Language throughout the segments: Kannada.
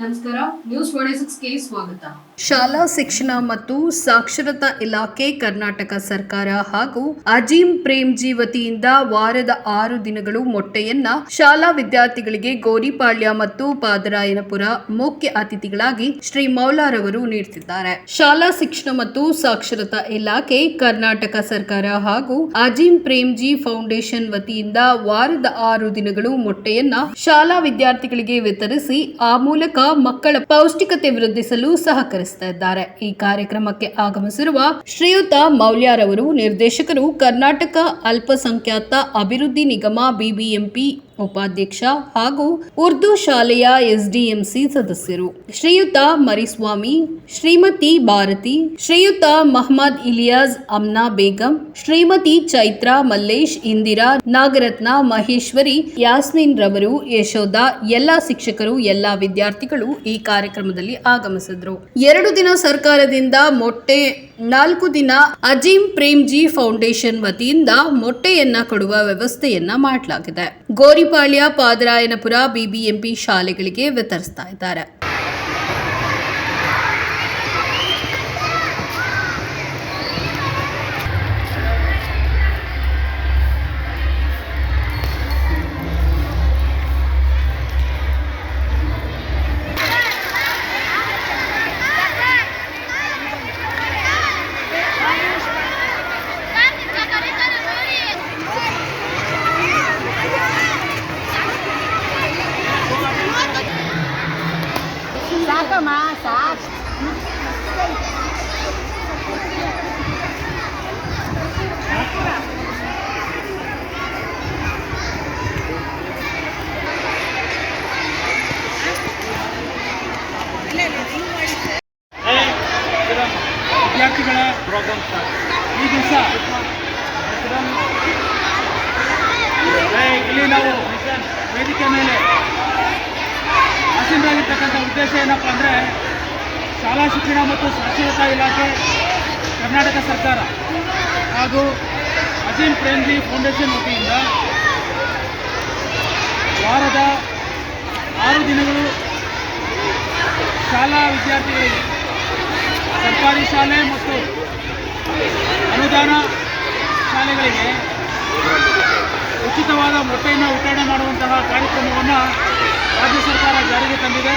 ನಮಸ್ಕಾರ ನ್ಯೂಸ್ ಕೆ ಸ್ವಾಗತ. ಶಾಲಾ ಶಿಕ್ಷಣ ಮತ್ತು ಸಾಕ್ಷರತಾ ಇಲಾಖೆ ಕರ್ನಾಟಕ ಸರ್ಕಾರ ಹಾಗೂ ಅಜೀಂ ಪ್ರೇಮ್ಜಿ ವತಿಯಿಂದ ವಾರದ ಆರು ದಿನಗಳು ಮೊಟ್ಟೆಯನ್ನ ಶಾಲಾ ವಿದ್ಯಾರ್ಥಿಗಳಿಗೆ ಗೋರಿಪಾಳ್ಯ ಮತ್ತು ಪಾದರಾಯನಪುರ ಮುಖ್ಯ ಅತಿಥಿಗಳಾಗಿ ಶ್ರೀ ಮೌಲಾರವರು ನೀಡುತ್ತಿದ್ದಾರೆ ಶಾಲಾ ಶಿಕ್ಷಣ ಮತ್ತು ಸಾಕ್ಷರತಾ ಇಲಾಖೆ ಕರ್ನಾಟಕ ಸರ್ಕಾರ ಹಾಗೂ ಅಜೀಂ ಪ್ರೇಮ್ಜಿ ಫೌಂಡೇಶನ್ ವತಿಯಿಂದ ವಾರದ ಆರು ದಿನಗಳು ಮೊಟ್ಟೆಯನ್ನ ಶಾಲಾ ವಿದ್ಯಾರ್ಥಿಗಳಿಗೆ ವಿತರಿಸಿ ಆ ಮೂಲಕ ಮಕ್ಕಳ ಪೌಷ್ಟಿಕತೆ ವೃದ್ಧಿಸಲು ಸಹಕರಿಸ್ತಾ ಇದ್ದಾರೆ. ಈ ಕಾರ್ಯಕ್ರಮಕ್ಕೆ ಆಗಮಿಸಿರುವ ಶ್ರೀಯುತ ಮೌಲ್ಯಾರವರು ನಿರ್ದೇಶಕರು, ಕರ್ನಾಟಕ ಅಲ್ಪಸಂಖ್ಯಾತ ಅಭಿವೃದ್ಧಿ ನಿಗಮ, ಬಿಬಿಎಂಪಿ ಉಪಾಧ್ಯಕ್ಷ ಹಾಗೂ ಉರ್ದು ಶಾಲೆಯ ಎಸ್ಡಿಎಂಸಿ ಸದಸ್ಯರು. ಶ್ರೀಯುತ ಮರಿಸ್ವಾಮಿ, ಶ್ರೀಮತಿ ಭಾರತಿ, ಶ್ರೀಯುತ ಮಹಮ್ಮದ್ ಇಲಿಯಾಸ್ ಅಮ್ನಾ ಬೇಗಂ, ಶ್ರೀಮತಿ ಚೈತ್ರಾ ಮಲ್ಲೇಶ್, ಇಂದಿರಾ ನಾಗರತ್ನ ಮಹೇಶ್ವರಿ ಯಾಸ್ಮಿನ್ ರವರು, ಯಶೋಧ, ಎಲ್ಲಾ ಶಿಕ್ಷಕರು, ಎಲ್ಲಾ ವಿದ್ಯಾರ್ಥಿಗಳು ಈ ಕಾರ್ಯಕ್ರಮದಲ್ಲಿ ಆಗಮಿಸಿದ್ರು. ಎರಡು ದಿನ ಸರ್ಕಾರದಿಂದ ಮೊಟ್ಟೆ ನಾಲ್ಕು ದಿನ ಅಜೀಂ ಪ್ರೇಮ್ಜಿ ಫೌಂಡೇಶನ್ ವತಿಯಿಂದ ಮೊಟ್ಟೆಯನ್ನ ಕೊಡುವ ವ್ಯವಸ್ಥೆಯನ್ನ ಮಾಡಲಾಗಿದೆ. ಗೋರಿಪಾಳ್ಯ, ಪಾದರಾಯನಪುರ, ಬಿಬಿಎಂಪಿ ಶಾಲೆಗಳಿಗೆ ವಿತರಿಸ್ತಾ ಇದ್ದಾರೆ. ಶಾಲಾ ಶಿಕ್ಷಣ ಮತ್ತು ಸಾಕ್ಷರತಾ ಇಲಾಖೆ, ಕರ್ನಾಟಕ ಸರ್ಕಾರ ಹಾಗೂ ಅಜೀಂ ಪ್ರೇಮ್ಜಿ ಫೌಂಡೇಶನ್ ವತಿಯಿಂದ ವಾರದ ಆರು ದಿನಗಳು ಶಾಲಾ ವಿದ್ಯಾರ್ಥಿಗಳಿಗೆ ಸರ್ಕಾರಿ ಶಾಲೆ ಮತ್ತು ಅನುದಾನ ಶಾಲೆಗಳಿಗೆ ಉಚಿತವಾದ ಮೊಟ್ಟೆಯನ್ನು ವಿತರಣೆ ಮಾಡುವಂತಹ ಕಾರ್ಯಕ್ರಮವನ್ನು ರಾಜ್ಯ ಸರ್ಕಾರ ಜಾರಿಗೆ ತಂದಿದೆ.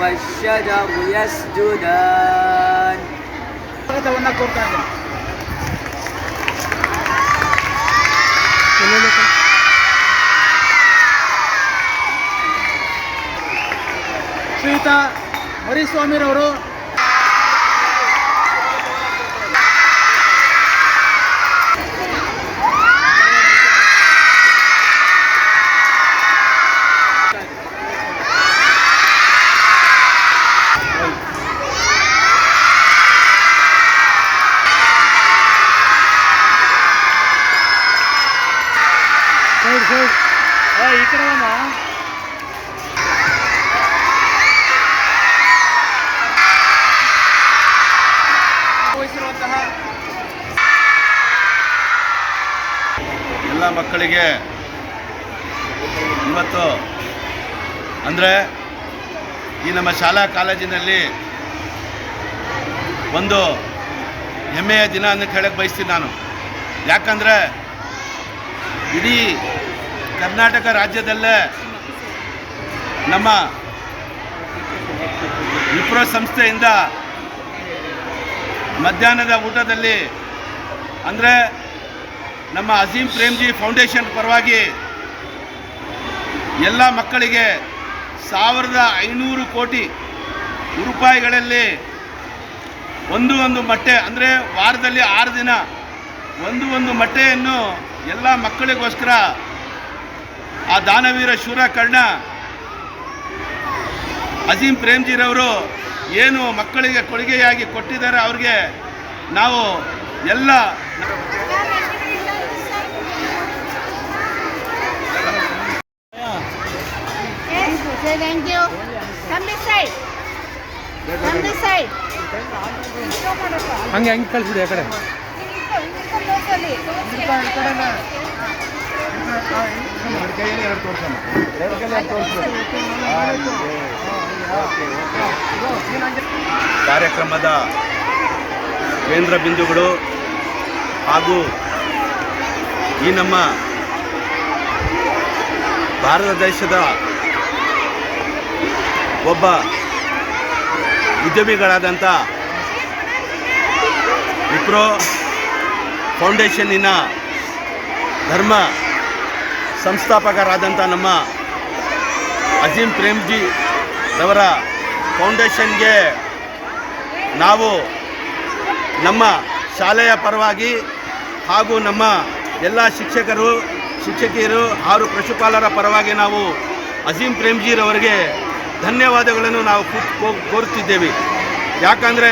والشجر يسجدان ಸ್ವಾಗತವನ್ನು ಕೋರ್ತಾ ಇದ್ದೇನೆ ಶ್ರೀಯುತ ಮರಿಸ್ವಾಮಿರವರು ಸೈಡ್ ಸೈಡ್. ಈ ಕಡೆ ಬಮ್ಮ ವಹಿಸಿರುವಂತಹ ಎಲ್ಲ ಮಕ್ಕಳಿಗೆ ಇವತ್ತು ಅಂದರೆ ಈ ನಮ್ಮ ಶಾಲಾ ಕಾಲೇಜಿನಲ್ಲಿ ಒಂದು ಹೆಮ್ಮೆಯ ದಿನ ಅಂತ ಹೇಳಕ್ಕೆ ಬಯಸ್ತೀನಿ ನಾನು. ಯಾಕಂದರೆ ಇಡೀ ಕರ್ನಾಟಕ ರಾಜ್ಯದಲ್ಲೇ ನಮ್ಮ ವಿಪ್ರೋ ಸಂಸ್ಥೆಯಿಂದ ಮಧ್ಯಾಹ್ನದ ಊಟದಲ್ಲಿ ಅಂದರೆ ನಮ್ಮ ಅಜೀಂ ಪ್ರೇಮ್ಜಿ ಫೌಂಡೇಶನ್ ಪರವಾಗಿ ಎಲ್ಲ ಮಕ್ಕಳಿಗೆ ಸಾವಿರದ ಐನೂರು ಕೋಟಿ ರೂಪಾಯಿಗಳಲ್ಲಿ ಒಂದು ಒಂದು ಮೊಟ್ಟೆ, ಅಂದರೆ ವಾರದಲ್ಲಿ ಆರು ದಿನ ಒಂದು ಒಂದು ಮೊಟ್ಟೆಯನ್ನು ಎಲ್ಲ ಮಕ್ಕಳಿಗೋಸ್ಕರ ಆ ದಾನವೀರ ಶೂರ ಕರ್ಣ ಅಜೀಂ ಪ್ರೇಮ್ಜಿರವರು ಏನು ಮಕ್ಕಳಿಗೆ ಕೊಡುಗೆಯಾಗಿ ಕೊಟ್ಟಿದ್ದಾರೆ ಅವ್ರಿಗೆ ನಾವು ಎಲ್ಲ ಹಂಗೆ ಹಂಗೆ ಕಳಿಸಿದೆ ಆ you. ಕಾರ್ಯಕ್ರಮದ ಕೇಂದ್ರ ಬಿಂದುಗಳು ಹಾಗೂ ಈ ನಮ್ಮ ಭಾರತ ದೇಶದ ಒಬ್ಬ ಉದ್ಯಮಿಗಳಾದಂಥ ವಿಪ್ರೋ ಫೌಂಡೇಶನ್ನಿನ ಧರ್ಮ ಸಂಸ್ಥಾಪಕರಾದಂಥ ನಮ್ಮ ಅಜೀಂ ಪ್ರೇಮ್ಜಿ ಅವರ ಫೌಂಡೇಶನ್ಗೆ ನಾವು ನಮ್ಮ ಶಾಲೆಯ ಪರವಾಗಿ ಹಾಗೂ ನಮ್ಮ ಎಲ್ಲ ಶಿಕ್ಷಕರು, ಶಿಕ್ಷಕಿಯರು ಹಾಗೂ ಪಶುಪಾಲರ ಪರವಾಗಿ ನಾವು ಅಜೀಂ ಪ್ರೇಮ್ಜಿರವರಿಗೆ ಧನ್ಯವಾದಗಳನ್ನು ನಾವು ಕೋರುತ್ತಿದ್ದೇವೆ. ಯಾಕಂದರೆ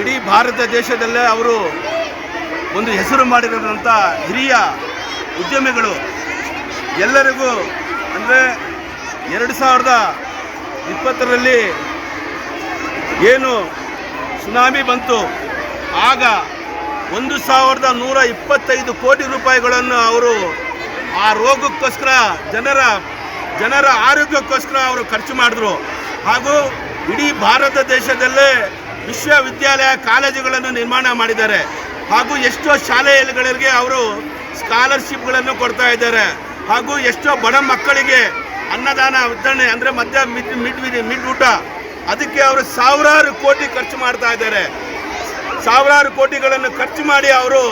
ಇಡೀ ಭಾರತ ದೇಶದಲ್ಲೇ ಅವರು ಒಂದು ಹೆಸರು ಮಾಡಿರೋದಂಥ ಹಿರಿಯ ಉದ್ಯಮಿಗಳು ಎಲ್ಲರಿಗೂ ಅಂದರೆ ಎರಡು ಸಾವಿರದ ಇಪ್ಪತ್ತರಲ್ಲಿ ಏನು ಸುನಾಮಿ ಬಂತು, ಆಗ ಒಂದು ಸಾವಿರದ ನೂರ ಇಪ್ಪತ್ತೈದು ಕೋಟಿ ರೂಪಾಯಿಗಳನ್ನು ಅವರು ಆ ರೋಗಕ್ಕೋಸ್ಕರ, ಜನರ ಜನರ ಆರೋಗ್ಯಕ್ಕೋಸ್ಕರ ಅವರು ಖರ್ಚು ಮಾಡಿದ್ರು. ಹಾಗೂ ಇಡೀ ಭಾರತ ದೇಶದಲ್ಲೇ ವಿಶ್ವವಿದ್ಯಾಲಯ ಕಾಲೇಜುಗಳನ್ನು ನಿರ್ಮಾಣ ಮಾಡಿದ್ದಾರೆ. ಹಾಗೂ ಎಷ್ಟೋ ಶಾಲೆಗಳಿಗೆ ಅವರು ಸ್ಕಾಲರ್ಶಿಪ್ಗಳನ್ನು ಕೊಡ್ತಾ ಇದ್ದಾರೆ. ಹಾಗೂ ಎಷ್ಟೋ ಬಡ ಮಕ್ಕಳಿಗೆ ಅನ್ನದಾನ, ವಿತರಣೆ ಅಂದರೆ ಮಧ್ಯ ಮಿಡ್ ಮಿಡ್ ಮಿಡ್ ಊಟ. ಅದಕ್ಕೆ ಅವರು ಸಾವಿರಾರು ಕೋಟಿ ಖರ್ಚು ಮಾಡ್ತಾ ಇದ್ದಾರೆ. ಸಾವಿರಾರು ಕೋಟಿಗಳನ್ನು ಖರ್ಚು ಮಾಡಿ ಅವರು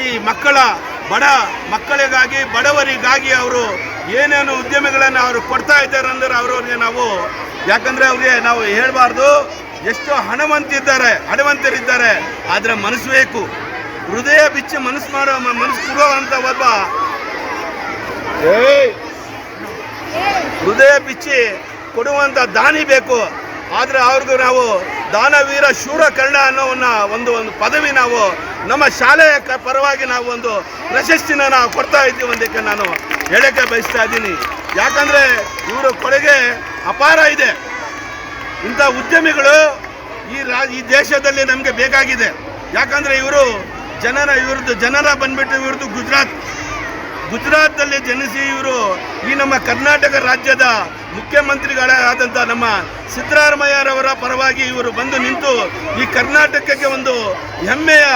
ಈ ಮಕ್ಕಳ, ಬಡ ಮಕ್ಕಳಿಗಾಗಿ, ಬಡವರಿಗಾಗಿ ಅವರು ಏನೇನು ಉದ್ಯಮಗಳನ್ನು ಅವರು ಕೊಡ್ತಾ ಇದ್ದಾರೆ ಅಂದ್ರೆ ಅವರವ್ರಿಗೆ ನಾವು, ಯಾಕಂದರೆ ಅವ್ರಿಗೆ ನಾವು ಹೇಳಬಾರ್ದು. ಎಷ್ಟೋ ಹಣವಂತಿದ್ದಾರೆ ಹಣವಂತರಿದ್ದಾರೆ. ಆದರೆ ಮನಸ್ಸು ಬೇಕು. ಹೃದಯ ಬಿಚ್ಚಿ ಮನಸ್ಸು ಮಾಡೋ ಮನಸ್ಸು ಕೊಡುವಂಥ ಒಬ್ಬ. ಏಯ್! ಹೃದಯ ಬಿಚ್ಚಿ ಕೊಡುವಂಥ ದಾನಿ ಬೇಕು. ಆದರೆ ಅವ್ರಿಗೂ ನಾವು ದಾನವೀರ ಶೂರ ಕರ್ಣ ಅನ್ನೋ ಒಂದು ಒಂದು ಪದವಿ ನಾವು ನಮ್ಮ ಶಾಲೆಯ ಪರವಾಗಿ ನಾವು ಒಂದು ಪ್ರಶಸ್ತಿನ ನಾವು ಕೊಡ್ತಾ ಇದ್ದೀವಿ ಒಂದಕ್ಕೆ ನಾನು ಹೇಳಕ್ಕೆ ಬಯಸ್ತಾ ಇದ್ದೀನಿ. ಯಾಕಂದರೆ ಇವರ ಕೊಡುಗೆ ಅಪಾರ ಇದೆ. ಇಂಥ ಉದ್ಯಮಿಗಳು ಈ ರಾ, ಈ ದೇಶದಲ್ಲಿ ನಮಗೆ ಬೇಕಾಗಿದೆ. ಯಾಕಂದರೆ ಇವರು ಜನರ, ಇವ್ರದ್ದು ಜನರ ಬಂದ್ಬಿಟ್ಟು ಇವ್ರದ್ದು ಗುಜರಾತ್. ಗುಜರಾತ್ನಲ್ಲಿ ಜನಿಸಿ ಇವರು ಈ ನಮ್ಮ ಕರ್ನಾಟಕ ರಾಜ್ಯದ ಮುಖ್ಯಮಂತ್ರಿಗಳಾದಂಥ ನಮ್ಮ ಸಿದ್ದರಾಮಯ್ಯರವರ ಪರವಾಗಿ ಇವರು ಬಂದು ನಿಂತು ಈ ಕರ್ನಾಟಕಕ್ಕೆ ಒಂದು ಹೆಮ್ಮೆಯ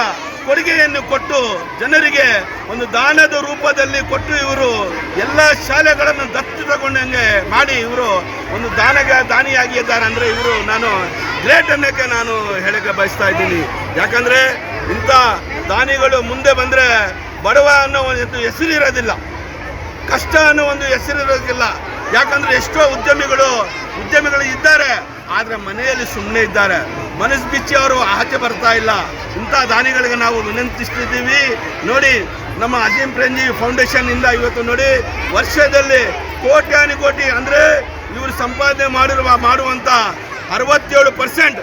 ಕೊಡುಗೆಯನ್ನು ಕೊಟ್ಟು ಜನರಿಗೆ ಒಂದು ದಾನದ ರೂಪದಲ್ಲಿ ಕೊಟ್ಟು ಇವರು ಎಲ್ಲ ಶಾಲೆಗಳನ್ನು ದತ್ತು ತಗೊಂಡಂಗೆ ಮಾಡಿ ಇವರು ಒಂದು ದಾನಗ ದಾನಿಯಾಗಿ ಇದ್ದಾರೆ ಅಂದರೆ ಇವರು ನಾನು ಗ್ರೇಟ್ ಅನ್ನೋಕ್ಕೆ ನಾನು ಹೇಳಕ್ಕೆ ಬಯಸ್ತಾ ಇದ್ದೀನಿ. ಯಾಕಂದರೆ ಇಂಥ ದಾನಿಗಳು ಮುಂದೆ ಬಂದರೆ ಬಡವ ಅನ್ನೋ ಒಂದು ಹೆಸರಿರೋದಿಲ್ಲ. ಕಷ್ಟ ಅನ್ನೋ ಒಂದು ಹೆಸರಿರೋದಿಲ್ಲ. ಯಾಕಂದ್ರೆ ಎಷ್ಟೋ ಉದ್ಯಮಿಗಳು ಉದ್ಯಮಿಗಳು ಇದ್ದಾರೆ, ಆದರೆ ಮನೆಯಲ್ಲಿ ಸುಮ್ಮನೆ ಇದ್ದಾರೆ. ಮನಸ್ಸು ಬಿಚ್ಚಿ ಅವರು ಆಚೆ ಬರ್ತಾ ಇಲ್ಲ. ಇಂಥ ದಾನಿಗಳಿಗೆ ನಾವು ವಿನಂತಿಸ್ತಿದ್ದೀವಿ. ನೋಡಿ, ನಮ್ಮ ಅಜೀಂ ಪ್ರೇಂಜಿ ಫೌಂಡೇಶನ್ ಇಂದ ಇವತ್ತು ನೋಡಿ, ವರ್ಷದಲ್ಲಿ ಕೋಟ್ಯಾನು ಕೋಟಿ ಅಂದರೆ ಇವರು ಸಂಪಾದನೆ ಮಾಡಿರುವ ಮಾಡುವಂಥ ಅರವತ್ತೇಳು ಪರ್ಸೆಂಟ್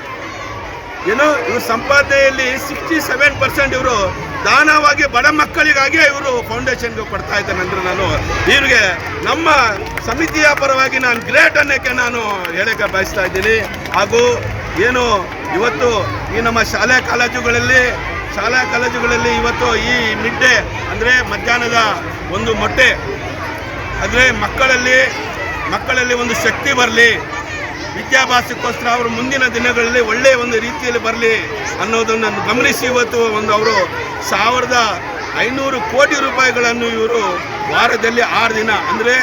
ಏನು ಇವ್ರ ಸಂಪಾದನೆಯಲ್ಲಿ ಸಿಕ್ಸ್ಟಿ ಸೆವೆನ್ ಪರ್ಸೆಂಟ್ ಇವರು ದಾನವಾಗಿ ಬಡ ಮಕ್ಕಳಿಗಾಗಿ ಇವರು ಫೌಂಡೇಶನ್ಗೆ ಕೊಡ್ತಾ ಇದ್ದೇನೆ ಅಂದ್ರೆ ನಾನು ಇವ್ರಿಗೆ ನಮ್ಮ ಸಮಿತಿಯ ಪರವಾಗಿ ನಾನು ಗ್ರೇಟ್ ಅನ್ನೋಕ್ಕೆ ನಾನು ಹೇಳಕ್ಕೆ ಬಯಸ್ತಾ ಇದ್ದೀನಿ. ಹಾಗೂ ಏನು ಇವತ್ತು ಈ ನಮ್ಮ ಶಾಲೆ ಕಾಲೇಜುಗಳಲ್ಲಿ, ಶಾಲಾ ಕಾಲೇಜುಗಳಲ್ಲಿ ಇವತ್ತು ಈ ಮಿಡ್ ಡೇ ಅಂದರೆ ಮಧ್ಯಾಹ್ನದ ಒಂದು ಮೊಟ್ಟೆ, ಅಂದರೆ ಮಕ್ಕಳಲ್ಲಿ ಮಕ್ಕಳಲ್ಲಿ ಒಂದು ಶಕ್ತಿ ಬರಲಿ. ವಿದ್ಯಾಭ್ಯಾಸಕ್ಕೋಸ್ಕರ ಅವರು ಮುಂದಿನ ದಿನಗಳಲ್ಲಿ ಒಳ್ಳೆಯ ಒಂದು ರೀತಿಯಲ್ಲಿ ಬರಲಿ ಅನ್ನೋದನ್ನು ಗಮನಿಸಿ ಇವತ್ತು ಒಂದು ಅವರು ಸಾವಿರದ ಐನೂರು ಕೋಟಿ ರೂಪಾಯಿಗಳನ್ನು ಇವರು ವಾರದಲ್ಲಿ ಆರು ದಿನ, ಅಂದರೆ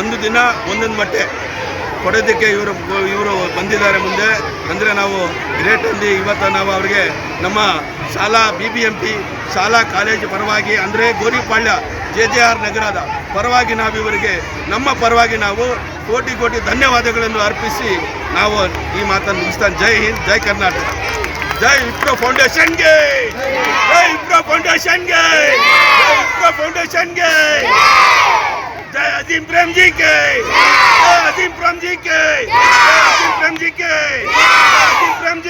ಒಂದು ದಿನ ಒಂದೊಂದು ಮಟ್ಟೆ ಕೊಡೋದಕ್ಕೆ ಇವರು ಇವರು ಬಂದಿದ್ದಾರೆ ಮುಂದೆ. ಅಂದರೆ ನಾವು ಗ್ರೇಟ್ ಅಲ್ಲಿ ಇವತ್ತು ನಾವು ಅವರಿಗೆ ನಮ್ಮ ಶಾಲಾ ಬಿ ಬಿ ಎಂ ಪಿ ಶಾಲಾ ಕಾಲೇಜು ಪರವಾಗಿ, ಅಂದರೆ ಗೋರಿಪಾಳ್ಯ ಜೆ ಜೆ ಆರ್ ನಗರದ ಪರವಾಗಿ ನಾವು ಇವರಿಗೆ ನಮ್ಮ ಪರವಾಗಿ ನಾವು ಕೋಟಿ ಕೋಟಿ ಧನ್ಯವಾದಗಳನ್ನು ಅರ್ಪಿಸಿ ನಾವು ಈ ಮಾತನ್ನು ಮುಗಿಸ್ತಾನೆ ಜೈ ಹಿಂದ್, ಜೈ ಕರ್ನಾಟಕ. ಜೈ ಇಪ್ರೋ ಫೌಂಡೇಶನ್ಗೆ. ಜೈ ಇಪ್ರೋ ಫೌಂಡೇಶನ್ಗೆ. ಜೈ ಇಪ್ರೋ ಫೌಂಡೇಶನ್ಗೆ. ಜೈ ಅಜೀಂ ಪ್ರೇಮ್ ಜಿ ಕೆ ಜೈ ಅಜೀಂ ಪ್ರೇಮ್ ಜಿ ಜೈ ಅಜೀಂ ಪ್ರೇಮ್ ಜೈ ಅಜೀಂ ಪ್ರೇಮ್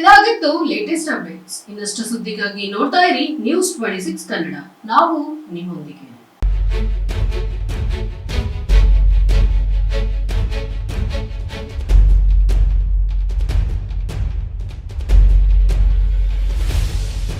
ಇದಾಗಿತ್ತು ಲೇಟೆಸ್ಟ್ ಅಪ್ಡೇಟ್ಸ್ ಇನ್ನಷ್ಟು ಸುದ್ದಿಗಾಗಿ ನೋಡ್ತಾ ಇರಿ ನ್ಯೂಸ್ ಟ್ವೆಂಟಿ ಸಿಕ್ಸ್ ಕನ್ನಡ. ನಾವು ನಿಮ್ಮೊಂದಿಗೆ.